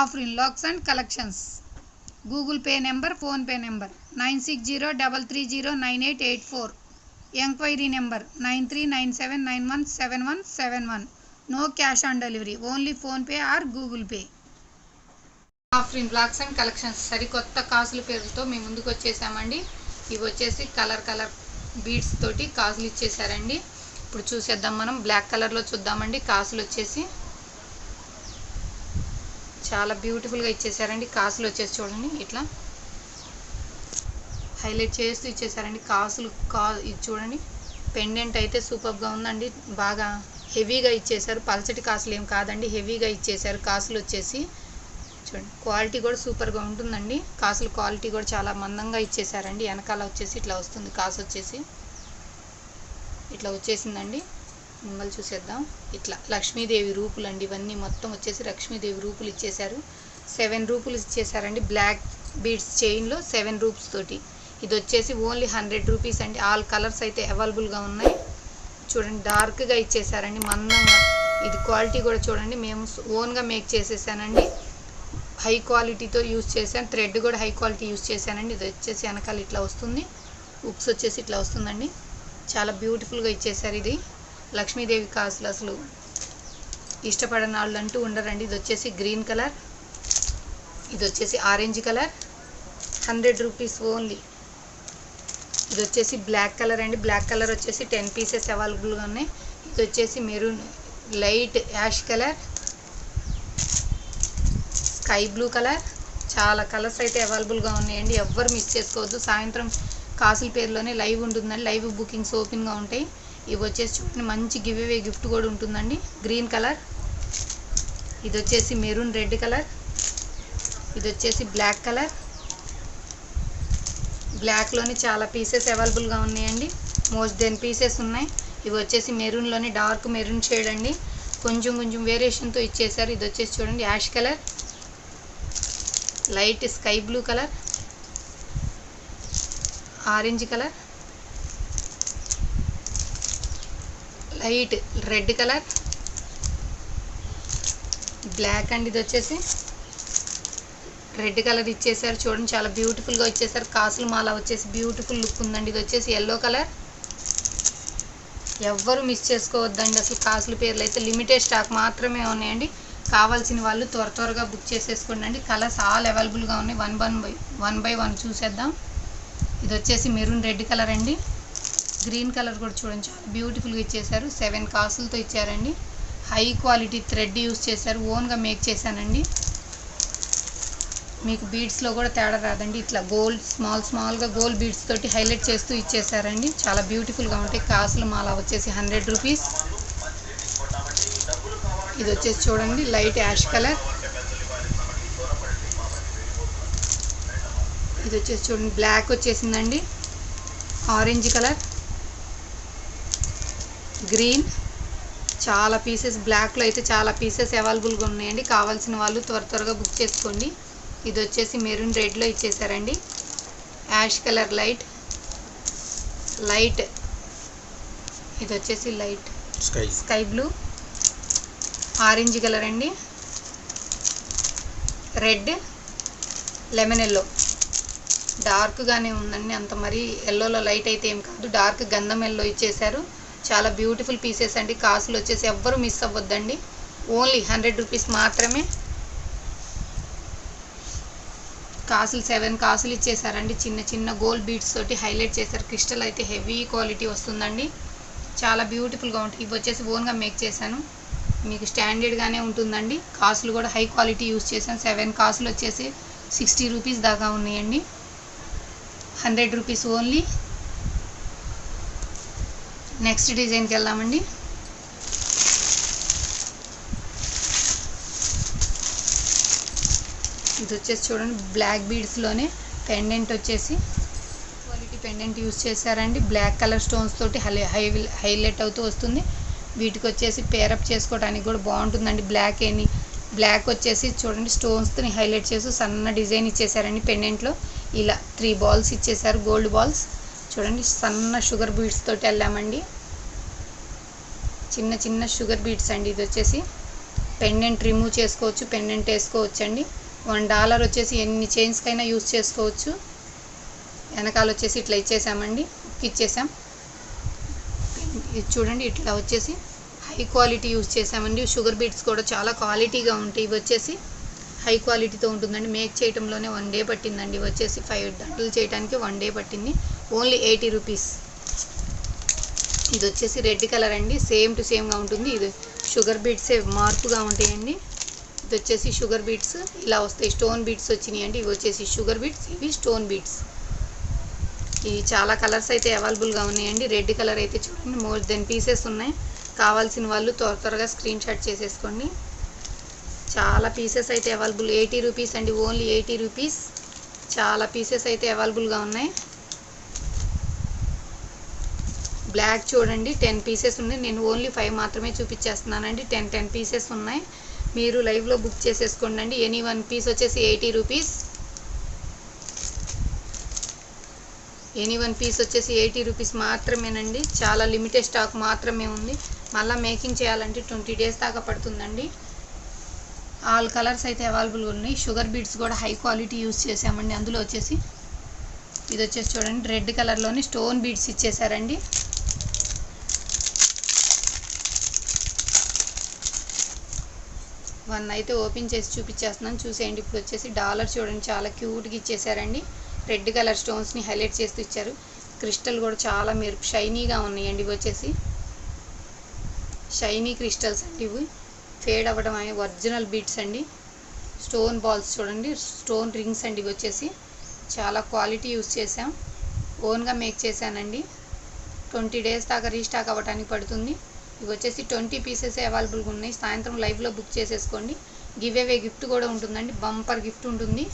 Afrin lakhs and collections. Google Pay number PhonePe number nine six zero double three zero nine eight eight four. Enquiry number nine three nine seven nine one seven one seven one. No cash on delivery only PhonePe or Google Pay. Afrin blocks and collections సరికొత్త కాసుల పేరుతో మేము ముందుకు వచ్చేసామండి. ఇవి వచ్చేసి colour colour beads తోటి కాసులు ఇచ్చేసారండి. ఇప్పుడు చూసేద్దాం మనం బ్లాక్ కలర్లో చూద్దామండి. కాసులు వచ్చేసి చాలా బ్యూటిఫుల్గా ఇచ్చేసారండి. కాసులు వచ్చేసి చూడండి ఇట్లా. హైలైట్ చేస్తూ ఇచ్చేసారండి. కాసులు కా ఇది చూడండి. పెండెంట్ అయితే సూపర్గా ఉందండి. బాగా హెవీగా ఇచ్చేసారు. పల్చటి కాసులు ఏం కాదండి. హెవీగా ఇచ్చేసారు. కాసులు వచ్చేసి చూడండి. క్వాలిటీ కూడా సూపర్గా ఉంటుందండి. కాసులు క్వాలిటీ కూడా చాలా మందంగా ఇచ్చేసారండి. వెనకాల వచ్చేసి ఇట్లా వస్తుంది. కాసు వచ్చేసి. ఇట్లా వచ్చేసిందండి. మిమ్మల్ని చూసేద్దాం. ఇట్లా. లక్ష్మీదేవి రూపులు అండి ఇవన్నీ మొత్తం వచ్చేసి లక్ష్మీదేవి రూపులు ఇచ్చేశారు. సెవెన్ రూపులు ఇచ్చేసారండి బ్లాక్ బీడ్స్ చైన్లో సెవెన్ రూప్స్ తోటి. ఇది వచ్చేసి ఓన్లీ హండ్రెడ్ రూపీస్ అండి. ఆల్ కలర్స్ అయితే అవైలబుల్గా ఉన్నాయి. చూడండి డార్క్గా ఇచ్చేసారండి మందంగా ఇది క్వాలిటీ కూడా చూడండి. మేము ఓన్గా మేక్ చేసేసానండి. హై క్వాలిటీతో యూస్ చేశాను. థ్రెడ్ కూడా హై క్వాలిటీ యూస్ చేశానండి. ఇది వచ్చేసి వెనకాల ఇట్లా వస్తుంది. ఉప్స్ వచ్చేసి ఇట్లా వస్తుందండి. చాలా బ్యూటిఫుల్గా ఇచ్చేసారు ఇది. లక్ష్మీదేవి కాసులు అసలు ఇష్టపడని వాళ్ళు అంటూ ఉండరండి. ఇది వచ్చేసి గ్రీన్ కలర్. ఇది వచ్చేసి orange colour. Hundred rupees only. ఇది వచ్చేసి బ్లాక్ కలర్ అండి. బ్లాక్ కలర్ వచ్చేసి టెన్ పీసెస్ అవైలబుల్గా ఉన్నాయి. ఇది వచ్చేసి maroon light ash colour. Sky blue colour. చాలా కలర్స్ అయితే అవైలబుల్గా ఉన్నాయండి. ఎవ్వరు మిస్ చేసుకోవద్దు. సాయంత్రం కాసుల పేరులోనే లైవ్ ఉంటుందండి. లైవ్ బుకింగ్స్ ఓపెన్గా ఉంటాయి. ఇవి వచ్చేసి చూడండి మంచి గివ్ అవే గిఫ్ట్ కూడా ఉంటుందండి. Green colour. ఇది వచ్చేసి మెరూన్ రెడ్ కలర్. ఇది వచ్చేసి బ్లాక్ కలర్. బ్లాక్లోని చాలా పీసెస్ అవైలబుల్గా ఉన్నాయండి. మోస్ట్ దెన్ పీసెస్ ఉన్నాయి. ఇవి వచ్చేసి మెరూన్లోని డార్క్ మెరూన్ షేడ్ అండి. కొంచెం కొంచెం వేరియేషన్తో ఇచ్చేసారు. ఇది వచ్చేసి చూడండి ash colour. Light sky blue colour. Orange colour. Light red colour. Black and ఇది వచ్చేసి రెడ్ కలర్ ఇచ్చేసారు. చూడండి చాలా బ్యూటిఫుల్గా వచ్చేసారు కాసుల మాల వచ్చేసి బ్యూటిఫుల్ లుక్ ఉందండి. ఇది వచ్చేసి ఎల్లో కలర్ ఎవ్వరు మిస్ చేసుకోవద్దండి. అసలు కాసుల పేర్లు అయితే లిమిటెడ్ స్టాక్ మాత్రమే ఉన్నాయండి. కావాల్సిన వాళ్ళు త్వర త్వరగా బుక్ చేసేసుకోండి అండి. కలర్స్ ఆల్ అవైలబుల్గా ఉన్నాయి. One one by one by one చూసేద్దాం. ఇది వచ్చేసి మెరూన్ రెడ్ కలర్ అండి. గ్రీన్ కలర్ కూడా చూడండి. చాలా బ్యూటిఫుల్గా ఇచ్చేసారు సెవెన్ కాసులతో ఇచ్చారండి. హై క్వాలిటీ థ్రెడ్ యూస్ చేశారు. ఓన్గా మేక్ చేశానండి. మీకు బీడ్స్లో కూడా తేడా రాదండి. ఇట్లా గోల్డ్ స్మాల్ స్మాల్గా గోల్డ్ బీడ్స్ తోటి హైలైట్ చేస్తూ ఇచ్చేసారండి చాలా బ్యూటిఫుల్గా ఉంటాయి. కాసులు మాల వచ్చేసి హండ్రెడ్ రూపీస్ ఇది వచ్చేసి చూడండి. లైట్ యాష్ కలర్ ఇది వచ్చేసి చూడండి. బ్లాక్ వచ్చేసిందండి. ఆరెంజ్ కలర్ గ్రీన్ చాలా పీసెస్ బ్లాక్లో అయితే చాలా పీసెస్ అవైలబుల్గా ఉన్నాయండి. కావాల్సిన వాళ్ళు త్వర త్వరగా బుక్ చేసుకోండి. ఇది వచ్చేసి మెరూన్ రెడ్లో ఇచ్చేసారండి. యాష్ కలర్ లైట్ లైట్ ఇది వచ్చేసి light sky sky blue orange colour అండి. రెడ్ లెమన్ ఎల్లో డార్క్గానే ఉందండి. అంత మరీ ఎల్లోలో లైట్ అయితే ఏం కాదు. డార్క్ గంధం ఎల్లో ఇచ్చేసారు. చాలా బ్యూటిఫుల్ పీసెస్ అండి. కాసులు వచ్చేసి ఎవ్వరు మిస్ అవ్వద్దండి. ఓన్లీ హండ్రెడ్ రూపీస్ మాత్రమే. కాసులు సెవెన్ కాసులు ఇచ్చేసారండి. చిన్న చిన్న గోల్డ్ బీడ్స్ తోటి హైలైట్ చేశారు. క్రిస్టల్ అయితే హెవీ క్వాలిటీ వస్తుందండి. చాలా బ్యూటిఫుల్గా ఉంటాయి ఇవి వచ్చేసి ఓన్గా మేక్ చేశాను. మీకు స్టాండర్డ్గానే ఉంటుందండి. కాసులు కూడా హై క్వాలిటీ యూస్ చేశాను. సెవెన్ కాసులు వచ్చేసి సిక్స్టీ రూపీస్ దాకా ఉన్నాయండి. హండ్రెడ్ రూపీస్ ఓన్లీ నెక్స్ట్ డిజైన్కి వెళ్దామండి. ఇది వచ్చేసి చూడండి బ్లాక్ బీడ్స్లోనే పెండెంట్ వచ్చేసి క్వాలిటీ పెండెంట్ యూస్ చేశారండి. బ్లాక్ కలర్ స్టోన్స్ తోటి హై హై హైలైట్ అవుతూ వస్తుంది. వీటికి వచ్చేసి పేరప్ చేసుకోవడానికి కూడా బాగుంటుందండి. బ్లాక్ ఏని బ్లాక్ వచ్చేసి చూడండి స్టోన్స్ని హైలైట్ చేసి సన్న డిజైన్ ఇచ్చేసారండి పెండెంట్లో ఇలా త్రీ బాల్స్ ఇచ్చేసారు గోల్డ్ బాల్స్ చూడండి సన్న షుగర్ బీడ్స్ తోటి వెళ్ళామండి చిన్న చిన్న షుగర్ బీడ్స్ అండి. ఇది వచ్చేసి పెండెంట్ రిమూవ్ చేసుకోవచ్చు పెండెంట్ వేసుకోవచ్చు అండి వన్ డాలర్ వచ్చేసి ఎన్ని చైన్స్కైనా యూస్ చేసుకోవచ్చు. వెనకాల వచ్చేసి ఇట్లా ఇచ్చేసామండి. హుక్ ఇచ్చేసాం. ఇది చూడండి ఇట్లా వచ్చేసి హై క్వాలిటీ యూజ్ చేసామండి. షుగర్ బీట్స్ కూడా చాలా క్వాలిటీగా ఉంటాయి. ఇవి వచ్చేసి హై క్వాలిటీతో ఉంటుందండి. మేక్ చేయడంలోనే వన్ డే పట్టిందండి. ఇవి వచ్చేసి ఫైవ్ దండలు చేయడానికి వన్ డే పట్టింది. Only eighty rupees. ఇది వచ్చేసి రెడ్ కలర్ అండి. సేమ్ టు సేమ్గా ఉంటుంది. ఇది షుగర్ బీట్సే మార్పుగా ఉంటాయండి. ఇది వచ్చేసి షుగర్ బీట్స్. ఇలా వస్తాయి. స్టోన్ బీట్స్ వచ్చినాయి అండి. ఇవి వచ్చేసి షుగర్ బీట్స్. ఇవి స్టోన్ బీట్స్. ఇవి చాలా కలర్స్ అయితే అవైలబుల్గా ఉన్నాయండి. రెడ్ కలర్ అయితే చూడండి. మోర్ దెన్ పీసెస్ ఉన్నాయి. కావాల్సిన వాళ్ళు త్వర త్వరగా స్క్రీన్ షాట్ చేసేసుకోండి. చాలా పీసెస్ అయితే అవైలబుల్. ఎయిటీ రూపీస్ అండి. Only eighty rupees. చాలా పీసెస్ అయితే అవైలబుల్గా ఉన్నాయి. బ్లాక్ చూడండి టెన్ పీసెస్ ఉన్నాయి. నేను ఓన్లీ ఫైవ్ మాత్రమే చూపించేస్తున్నానండి. టెన్ టెన్ పీసెస్ ఉన్నాయి. మీరు లైవ్లో బుక్ చేసేసుకోండి అండి ఎనీ వన్ పీస్ వచ్చేసి eighty rupees any one piece వచ్చేసి ఎయిటీ రూపీస్ మాత్రమేనండి. చాలా లిమిటెడ్ స్టాక్ మాత్రమే ఉంది. మళ్ళీ మేకింగ్ చేయాలంటే ట్వంటీ డేస్ దాకా పడుతుందండి. ఆల్ కలర్స్ అయితే అవైలబుల్గా ఉన్నాయి. షుగర్ బీడ్స్ కూడా హై క్వాలిటీ యూస్ చేసామండి అందులో వచ్చేసి ఇది వచ్చేసి చూడండి రెడ్ కలర్లోని స్టోన్ బీడ్స్ ఇచ్చేసారండి వన్ అయితే ఓపెన్ చేసి చూపించేస్తున్నాను. చూసేయండి. ఇప్పుడు వచ్చేసి డాలర్ చూడండి. చాలా క్యూట్గా ఇచ్చేసారండి. రెడ్ కలర్ స్టోన్స్ని హైలైట్ చేస్తూ ఇచ్చారు. క్రిస్టల్ కూడా చాలా మెరుపు షైనీగా ఉన్నాయండి ఇవి వచ్చేసి. షైనీ క్రిస్టల్స్ అండి ఇవి. ఫేడ్ అవ్వడం అనే ఒరిజినల్ బీట్స్ అండి. స్టోన్ బాల్స్ చూడండి. స్టోన్ రింగ్స్ అండి ఇవి వచ్చేసి. చాలా క్వాలిటీ యూస్ చేసాం ఓన్గా మేక్ చేశానండి. ట్వంటీ డేస్ దాకా రీస్టాక్ అవ్వడానికి పడుతుంది. ఇవి వచ్చేసి ట్వంటీ పీసెస్ అవైలబుల్గా ఉన్నాయి. సాయంత్రం లైవ్లో బుక్ చేసేసుకోండి. గివ్ అవే గిఫ్ట్ కూడా ఉంటుందండి. బంపర్ గిఫ్ట్ ఉంటుంది.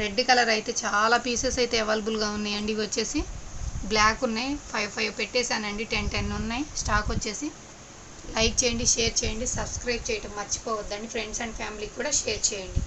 రెడ్ కలర్ అయితే చాలా పీసెస్ అయితే అవైలబుల్గా ఉన్నాయండి. ఇవి వచ్చేసి బ్లాక్ ఉన్నాయి. ఫైవ్ ఫైవ్ పెట్టేశానండి. టెన్ టెన్ ఉన్నాయి. స్టాక్ వచ్చేసి లైక్ చేయండి షేర్ చేయండి. సబ్స్క్రైబ్ చేయడం మర్చిపోవద్దండి. ఫ్రెండ్స్ అండ్ ఫ్యామిలీకి కూడా షేర్ చేయండి.